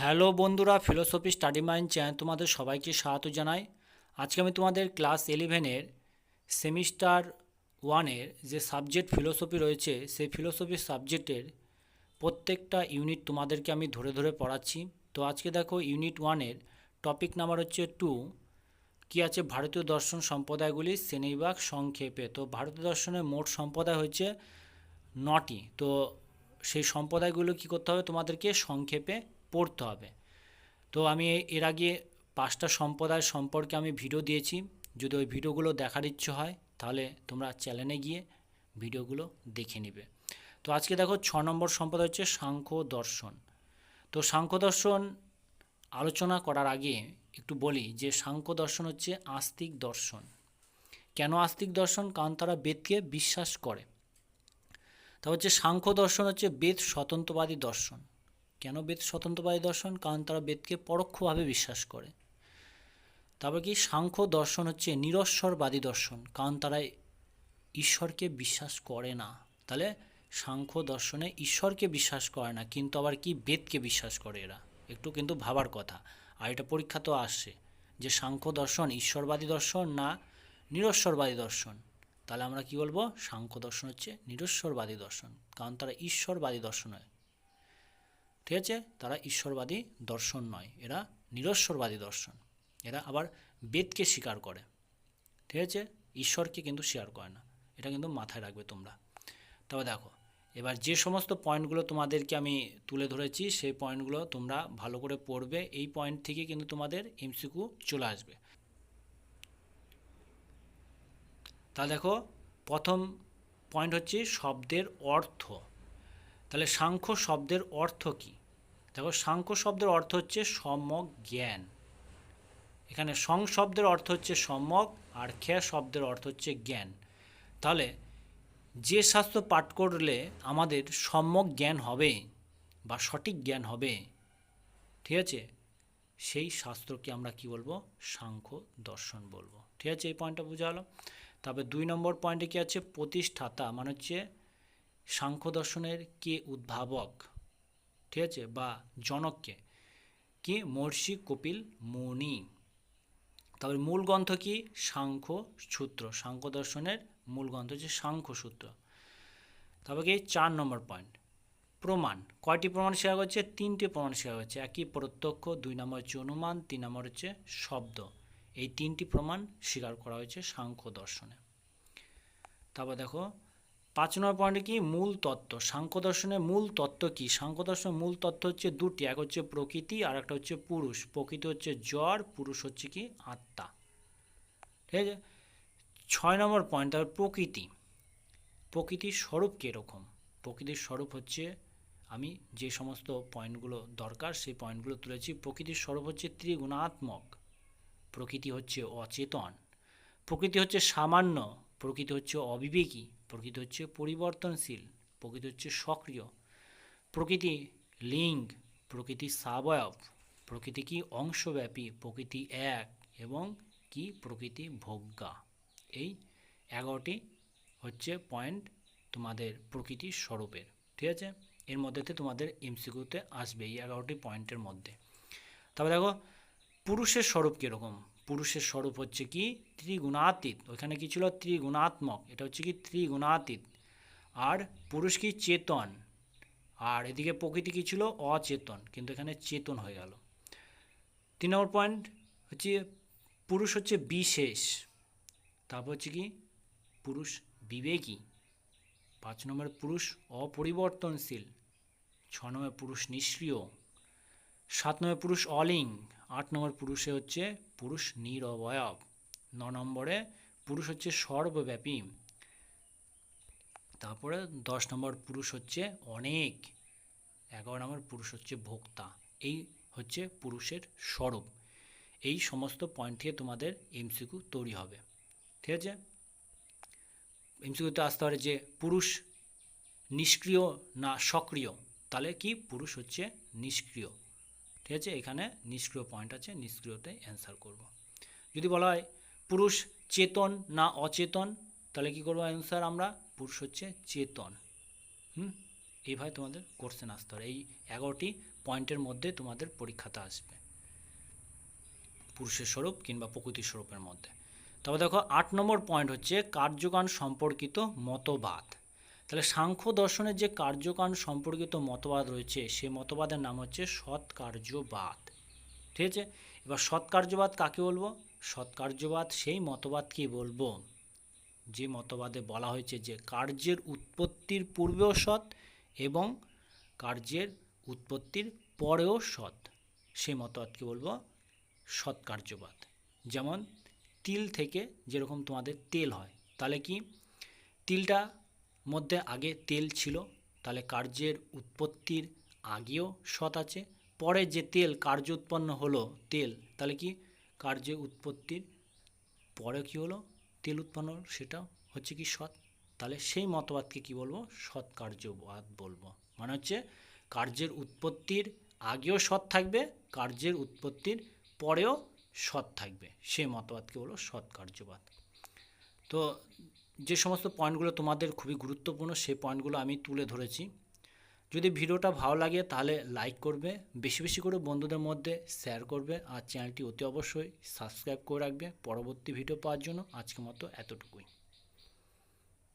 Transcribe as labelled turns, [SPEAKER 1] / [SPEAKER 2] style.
[SPEAKER 1] Hello বন্ধুরা philosophy study mind channel তোমাদের সবাইকে স্বাগত জানাই। আজকে আমি তোমাদের ক্লাস ইলেভেনের সেমিস্টার ওয়ানের যে সাবজেক্ট ফিলোসফি রয়েছে, সেই ফিলোসফি সাবজেক্টের প্রত্যেকটা ইউনিট তোমাদেরকে আমি ধরে ধরে পড়াচ্ছি। তো আজকে দেখো ইউনিট ওয়ানের টপিক নাম্বার হচ্ছে টু কী আছে? ভারতীয় দর্শন সম্প্রদায়গুলি শ্রেণীবিভাগ সংক্ষেপে। তো ভারতীয় দর্শনের মোট সম্প্রদায় হচ্ছে নটি। তো সেই সম্প্রদায়গুলো কী করতে হবে? তোমাদেরকে সংক্ষেপে পড়তে হবে। তো আমি এর আগে পাঁচটা সম্প্রদায় সম্পর্কে আমি ভিডিও দিয়েছি। যদি ওই ভিডিওগুলো দেখার ইচ্ছে হয়, তাহলে তোমরা চ্যানেলে গিয়ে ভিডিওগুলো দেখে নিবে। তো আজকে দেখো ছ নম্বর সম্প্রদায় হচ্ছে সাংখ্য দর্শন। তো সাংখ্য দর্শন আলোচনা করার আগে একটু বলি যে সাংখ্য দর্শন হচ্ছে আস্তিক দর্শন। কেন আস্তিক দর্শন? কারণ তারা বেদকে বিশ্বাস করে। তা হচ্ছে সাংখ্য দর্শন হচ্ছে বেদ স্বতন্ত্রবাদী দর্শন। কেন বেদ স্বতন্ত্রবাদী দর্শন? কারণ তারা বেদকে পরোক্ষভাবে বিশ্বাস করে। তারপর কি? সাংখ্য দর্শন হচ্ছে নিরস্বরবাদী দর্শন। কারণ তারা ঈশ্বরকে বিশ্বাস করে না। তাহলে সাংখ্য দর্শনে ঈশ্বরকে বিশ্বাস করে না, কিন্তু আবার কি বেদকে বিশ্বাস করে এরা? একটু কিন্তু ভাবার কথা। আর এটা পরীক্ষা তো আসছে যে সাংখ্য দর্শন ঈশ্বরবাদী দর্শন না নিরস্বরবাদী দর্শন? তাহলে আমরা কি বলব? সাংখ্য দর্শন হচ্ছে নিরস্বরবাদী দর্শন। কারণ তারা ঈশ্বরবাদী দর্শন হয়। ঠিক আছে তারা ঈশ্বরবাদী দর্শন নয়, এরা নিরস্বরবাদী দর্শন। এরা আবার বেদকে স্বীকার করে। ঠিক আছে? ঈশ্বরকে কিন্তু স্বীকার করে না। এটা কিন্তু মাথায় রাখবে তোমরা। তবে দেখো, এবার যে সমস্ত পয়েন্টগুলো তোমাদেরকে আমি তুলে ধরেছি, সেই পয়েন্টগুলো তোমরা ভালো করে পড়বে। এই পয়েন্ট থেকে কিন্তু তোমাদের এমসিকিউ চলে আসবে। তা দেখো, প্রথম পয়েন্ট হচ্ছে শব্দের অর্থ। তাহলে সাংখ্য শব্দের অর্থ কী? দেখো সাংখ্য শব্দের অর্থ হচ্ছে সম্যক জ্ঞান। এখানে সং শব্দের অর্থ হচ্ছে সম্যক, আর খে শব্দের অর্থ হচ্ছে জ্ঞান। তাহলে যে শাস্ত্র পাঠ করলে আমাদের সম্যক জ্ঞান হবে বা সঠিক জ্ঞান হবে, ঠিক আছে? সেই শাস্ত্রকে আমরা কি বলব? সাংখ্য দর্শন বলব। ঠিক আছে? এই পয়েন্টটা বোঝা হলো তবে দুই নম্বর পয়েন্টে কি আছে? প্রতিষ্ঠাতা মানে হচ্ছে সাংখ্য দর্শনের কে উদ্ভাবক। ঠিক আছে? বা জনককে। কি? মর্ষি কপিল মুনি। তারপরে মূল গ্রন্থ কি? সাংখ্য সূত্র সাংখ্য দর্শনের মূল গ্রন্থ হচ্ছে সাংখ্য সূত্র তারপরে কি? চার নম্বর পয়েন্ট প্রমাণ। কয়টি প্রমাণ শেখা হচ্ছে? তিনটি প্রমাণ শেখা হচ্ছে। একই প্রত্যক্ষ, দুই নম্বর হচ্ছে অনুমান, তিন নম্বর হচ্ছে শব্দ। এই তিনটি প্রমাণ স্বীকার করা হয়েছে সাংখ্য দর্শনে তারপর দেখো পাঁচ নম্বর পয়েন্টে কি? মূল তত্ত্ব। সাংখ্য দর্শনের মূল তত্ত্ব কি? সাংখ্য দর্শনের মূল তত্ত্ব হচ্ছে দুটি, এক হচ্ছে প্রকৃতি আর একটা হচ্ছে পুরুষ। প্রকৃতি হচ্ছে জ্বর, পুরুষ হচ্ছে কি? আত্মা। ঠিক আছে? ছয় নম্বর পয়েন্ট তারপর প্রকৃতি। প্রকৃতির স্বরূপ কীরকম? প্রকৃতির স্বরূপ হচ্ছে, আমি যে সমস্ত পয়েন্টগুলো দরকার, সেই পয়েন্টগুলো তুলেছি। প্রকৃতির স্বরূপ হচ্ছে ত্রিগুণাত্মক। প্রকৃতি হচ্ছে অচেতন। প্রকৃতি হচ্ছে সামান্য। প্রকৃতি হচ্ছে অবিবেকী। প্রকৃতি হচ্ছে পরিবর্তনশীল, প্রকৃতি হচ্ছে সক্রিয়। প্রকৃতি লিঙ্গ, প্রকৃতি সাবয়ব প্রকৃতি কি অংশব্যাপী, প্রকৃতি এক এবং কি প্রকৃতি ভোগ্যা। এই এগারোটি হচ্ছে পয়েন্ট তোমাদের প্রকৃতির স্বরূপের, ঠিক আছে? এর মধ্যেতে তোমাদের এমসিকিউতে আসবে এই এগারোটি পয়েন্টের মধ্যে। তবে দেখো, পুরুষের স্বরূপ কীরকম? পুরুষের স্বরূপ হচ্ছে কি? ত্রিগুণাতীত। ওইখানে কি ছিল? ত্রিগুণাত্মক। এটা হচ্ছে কি? ত্রিগুণাতীত। আর পুরুষ কি? চেতন। আর এদিকে প্রকৃতি কি ছিল? অচেতন। কিন্তু এখানে চেতন হয়ে গেল। তিন নম্বর পয়েন্ট হচ্ছে পুরুষ হচ্ছে বিশেষ। তারপর হচ্ছে কি? পুরুষ বিবেকী। পাঁচ নম্বর পুরুষ অপরিবর্তনশীল। ছ নম্বর পুরুষ নিষ্ক্রিয়। সাত নম্বর পুরুষ অলিং, আট নম্বর পুরুষে হচ্ছে পুরুষ নিরবয়ব ন নম্বরে পুরুষ হচ্ছে সর্বব্যাপী। তারপরে দশ নম্বর পুরুষ হচ্ছে অনেক, এগারো নম্বর পুরুষ হচ্ছে ভোক্তা, এই হচ্ছে পুরুষের স্বরূপ। এই সমস্ত পয়েন্ট থেকে তোমাদের এমসিকিউ তৈরি হবে। ঠিক আছে? এমসিকিউতে আসতে পারে যে পুরুষ নিষ্ক্রিয় না সক্রিয়, তাহলে কি পুরুষ হচ্ছে নিষ্ক্রিয়। ঠিক আছে? এখানে নিষ্ক্রিয় পয়েন্ট আছে নিষ্ক্রিয়তে অ্যান্সার করব। যদি বলা হয় পুরুষ চেতন না অচেতন, তাহলে কি করব অ্যান্সার আমরা? পুরুষ হচ্ছে চেতন। হুম? এইভাবে তোমাদের কোশ্চেন আসতে হবে এই এগারোটি পয়েন্টের মধ্যে তোমাদের পরীক্ষাতে আসবে। পুরুষের স্বরূপ কিংবা প্রকৃতির স্বরূপের মধ্যে। তবে দেখো, আট নম্বর পয়েন্ট হচ্ছে কার্যকান সম্পর্কিত মতবাদ। তাহলে সাংখ্য দর্শনের যে কার্যকান সম্পর্কিত মতবাদ রয়েছে, সে মতবাদের নাম হচ্ছে সৎকার্যবাদ। ঠিক আছে? এবার সৎকার্যবাদ কাকে বলব? সৎকার্যবাদ সেই মতবাদকে বলব, যে মতবাদে বলা হয়েছে যে কার্যের উৎপত্তির পূর্বেও সৎ এবং কার্যের উৎপত্তির পরেও সৎ, সেই মতবাদকে বলব সৎকার্যবাদ। যেমন তিল থেকে যেরকম তোমাদের তেল হয়, তাহলে কি? তিলটা মধ্যে আগে তেল ছিল, তাহলে কার্যের উৎপত্তির আগেও সৎ আছে, পরে যে তেল কার্য উৎপন্ন হলো, তেল, তাহলে কি? কার্যের উৎপত্তির পরে কি হলো? তেল উৎপন্ন হলো, সেটা হচ্ছে কি সৎ? তাহলে সেই মতবাদকে কি বলব? সৎ কার্যবাদ বলব। মানে হচ্ছে কার্যের উৎপত্তির আগেও সৎ থাকবে, কার্যের উৎপত্তির পরেও সৎ থাকবে। সেই মতবাদকে বলো সৎ কার্যবাদ। তো যে সমস্ত পয়েন্টগুলো তোমাদের খুবই গুরুত্বপূর্ণ, সেই পয়েন্টগুলো আমি তুলে ধরেছি। যদি ভিডিওটা ভালো লাগে তাহলে লাইক করবে, বেশি বেশি করে বন্ধুদের মধ্যে শেয়ার করবে আর চ্যানেলটি অতি অবশ্যই সাবস্ক্রাইব করে রাখবে। পরবর্তী ভিডিও পাওয়ার জন্য আজকের মতো এতটুকুই।